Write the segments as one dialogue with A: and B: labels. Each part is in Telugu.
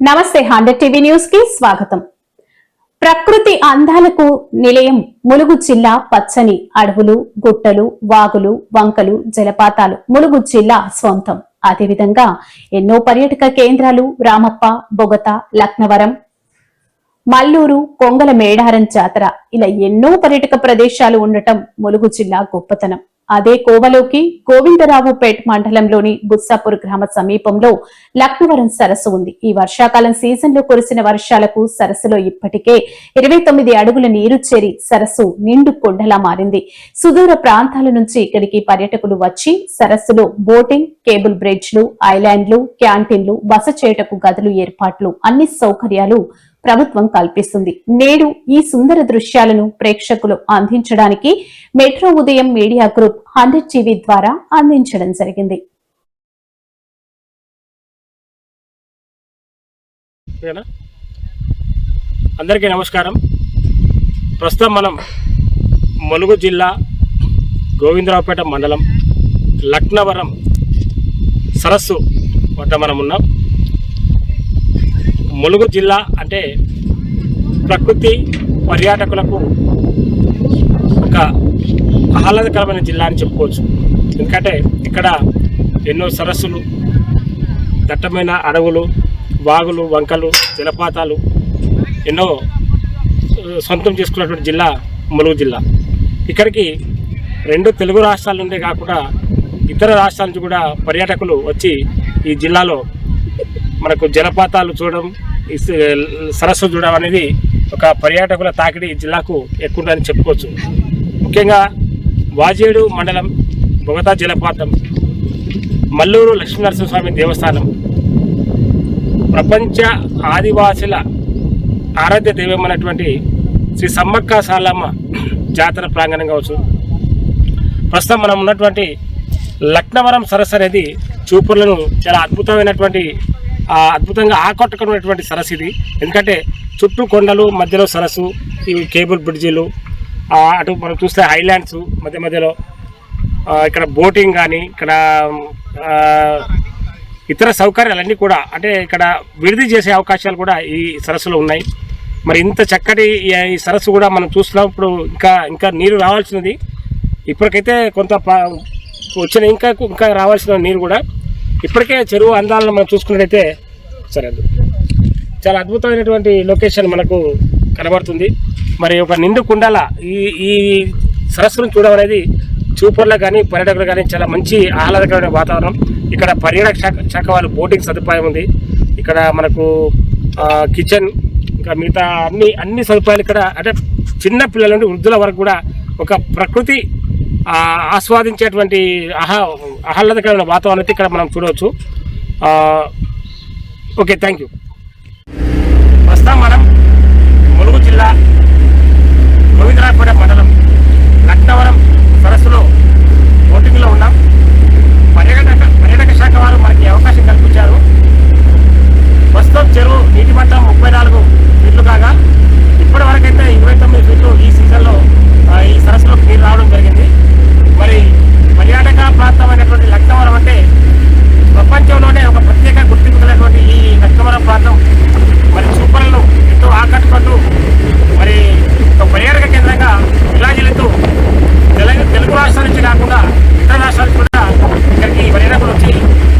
A: నమస్తే హండ్రెడ్ టీవీ న్యూస్కి స్వాగతం. ప్రకృతి అందాలకు నిలయం ములుగు జిల్లా పచ్చని అడవులు గుట్టలు వాగులు వంకలు జలపాతాలు ములుగు జిల్లా సొంతం అదేవిధంగా ఎన్నో పర్యాటక కేంద్రాలు రామప్ప బొగత లక్నవరం మల్లూరు కొంగల మేడారం జాతర ఇలా ఎన్నో పర్యాటక ప్రదేశాలు ఉండటం ములుగు జిల్లా గొప్పతనం. అదే కోవలోకి గోవిందరావుపేట్ మండలంలోని బుస్సాపూర్ గ్రామ సమీపంలో లక్నవరం సరస్సు ఉంది. ఈ వర్షాకాలం సీజన్లో కురిసిన వర్షాలకు సరస్సులో ఇప్పటికే ఇరవై తొమ్మిది అడుగుల నీరు చేరి సరస్సు నిండు కొండలా మారింది. సుదూర ప్రాంతాల నుంచి ఇక్కడికి పర్యటకులు వచ్చి సరస్సులో బోటింగ్ కేబుల్ బ్రిడ్జ్లు ఐలాండ్లు క్యాంటీన్లు బస చేయుటకు గదులు ఏర్పాట్లు అన్ని సౌకర్యాలు ప్రభుత్వం కల్పిస్తుంది. నేడు ఈ సుందర దృశ్యాలను ప్రేక్షకులు అందించడానికి మెట్రో ఉదయం మీడియా గ్రూప్ హండ్రెడ్ టీవీ ద్వారా అందించడం జరిగింది.
B: అందరికీ నమస్కారం. ప్రస్తుతం మనం ములుగు జిల్లా గోవిందరావుపేట మండలం లక్నవరం సరస్సు వద్ద మనం ఉన్నాం. ములుగు జిల్లా అంటే ప్రకృతి పర్యాటకులకు ఒక ఆహ్లాదకరమైన జిల్లా అని చెప్పుకోవచ్చు. ఎందుకంటే ఇక్కడ ఎన్నో సరస్సులు దట్టమైన అడవులు వాగులు వంకలు జలపాతాలు ఎన్నో సొంతం చేసుకున్నటువంటి జిల్లా ములుగు జిల్లా. ఇక్కడికి రెండు తెలుగు రాష్ట్రాల నుండే కాకుండా ఇతర రాష్ట్రాల నుంచి కూడా పర్యాటకులు వచ్చి ఈ జిల్లాలో మనకు జలపాతాలు చూడడం ఈ సరస్సు చూడడం అనేది ఒక పర్యాటకుల తాకిడి జిల్లాకు ఎక్కువ ఉందని చెప్పుకోవచ్చు. ముఖ్యంగా వాజేడు మండలం బొగతా జలపాతం మల్లూరు లక్ష్మీనరసింహస్వామి దేవస్థానం ప్రపంచ ఆదివాసుల ఆరాధ్య దైవమైనటువంటి శ్రీ సమ్మక్క సాలమ్మ జాతర ప్రాంగణం కావచ్చు. ప్రస్తుతం మనం ఉన్నటువంటి లక్నవరం సరస్సు అనేది చూపులను చాలా అద్భుతమైనటువంటి అద్భుతంగా ఆకట్టుకున్నటువంటి సరస్సు ఇది. ఎందుకంటే చుట్టూ కొండలు మధ్యలో సరస్సు ఇవి కేబుల్ బ్రిడ్జిలు అటు మనం చూస్తే హైలాండ్స్ మధ్య మధ్యలో ఇక్కడ బోటింగ్ కానీ ఇక్కడ ఇతర సౌకర్యాలన్నీ కూడా అంటే ఇక్కడ విడిది చేసే అవకాశాలు కూడా ఈ సరస్సులో ఉన్నాయి. మరి ఇంత చక్కటి ఈ- ఈ సరస్సు కూడా మనం చూస్తున్నప్పుడు ఇంకా ఇంకా నీరు రావాల్సినది. ఇప్పటికైతే కొంత ప- వచ్చిన ఇంకా ఇంకా రావాల్సిన నీరు కూడా ఇప్పటికే చెరువు అందాలను మనం చూసుకున్నట్టయితే సరే చాలా అద్భుతమైనటువంటి లొకేషన్ మనకు కనబడుతుంది. మరి ఒక నిండు కుండాల ఈ ఈ సరస్సును చూడడం అనేది చూపర్లకు కానీ పర్యాటకులు కానీ చాలా మంచి ఆహ్లాదకరమైన వాతావరణం. ఇక్కడ పర్యాటక శాఖ శాఖ వాళ్ళు బోటింగ్ సదుపాయం ఉంది. ఇక్కడ మనకు కిచెన్ ఇంకా మిగతా అన్ని అన్ని సదుపాయాలు ఇక్కడ అంటే చిన్న పిల్లల నుండి వృద్ధుల వరకు కూడా ఒక ప్రకృతి ఆస్వాదించేటువంటి ఆహా ఆహ్లాదకరమైన వాతావరణం అయితే ఇక్కడ మనం చూడవచ్చు. Okay thank you. వస్తాం మనం ములుగు జిల్లా గోవిందరాపేట మండలం లక్నవరం సరస్సులో బోటింగ్లో ఉన్నాం పర్యాటక పర్యాటక శాఖ వారు మనకి ఈ అవకాశం కల్పించారు ప్రస్తుతం చెరువు నీటి మట్టం ముప్పై నాలుగు ఫీట్లు కాగా ఇప్పటి వరకైతే ఇరవై తొమ్మిది ఫీట్లు ఈ సీజన్లో ఆ, ఈ సరస్సులోకి నీరు రావడం జరిగింది మరి పర్యాటక ప్రాంతమైనటువంటి లక్నవరం అంటే ప్రపంచంలోనే ఒక ప్రత్యేక గుర్తింపు కలిగినటువంటి ఈ లక్నవరం ప్రాంతం మరి చూపలను ఎంతో ఆకట్టుకుంటూ మరి ఒక పర్యాటక కేంద్రంగా విలాజిల్లుతూ తెలంగాణ తెలుగు రాష్ట్రాల నుంచి కాకుండా ఇతర రాష్ట్రాల నుంచి కూడా ఇక్కడికి పర్యాటకులు వచ్చి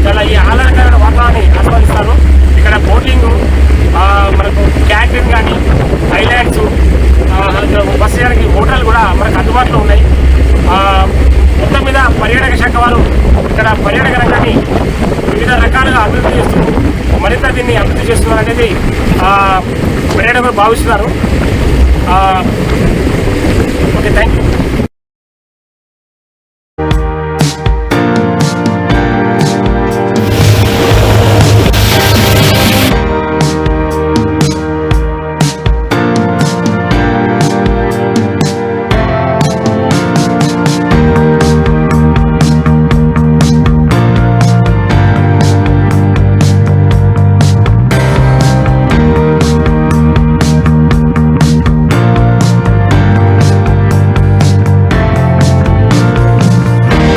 B: చాలా ఈ ఆహ్లాదకరమైన వాతావరణాన్ని ఆస్వాదిస్తారు ఇక్కడ బోటింగ్ ఆ, మనకు క్యాంటీన్ కానీ ఐలాండ్స్ బస్ చేయడానికి హోటల్ కూడా మనకు అందుబాటులో ఉన్నాయి ఆ, మొత్తం మీద పర్యాటక శాఖ వారు ఇక్కడ పర్యాటక రంగాన్ని వివిధ రకాలుగా అభివృద్ధి చేస్తూ మరింత దీన్ని అభివృద్ధి చేస్తున్నారు అనేది పర్యాటకులు భావిస్తున్నారు. Okay thank you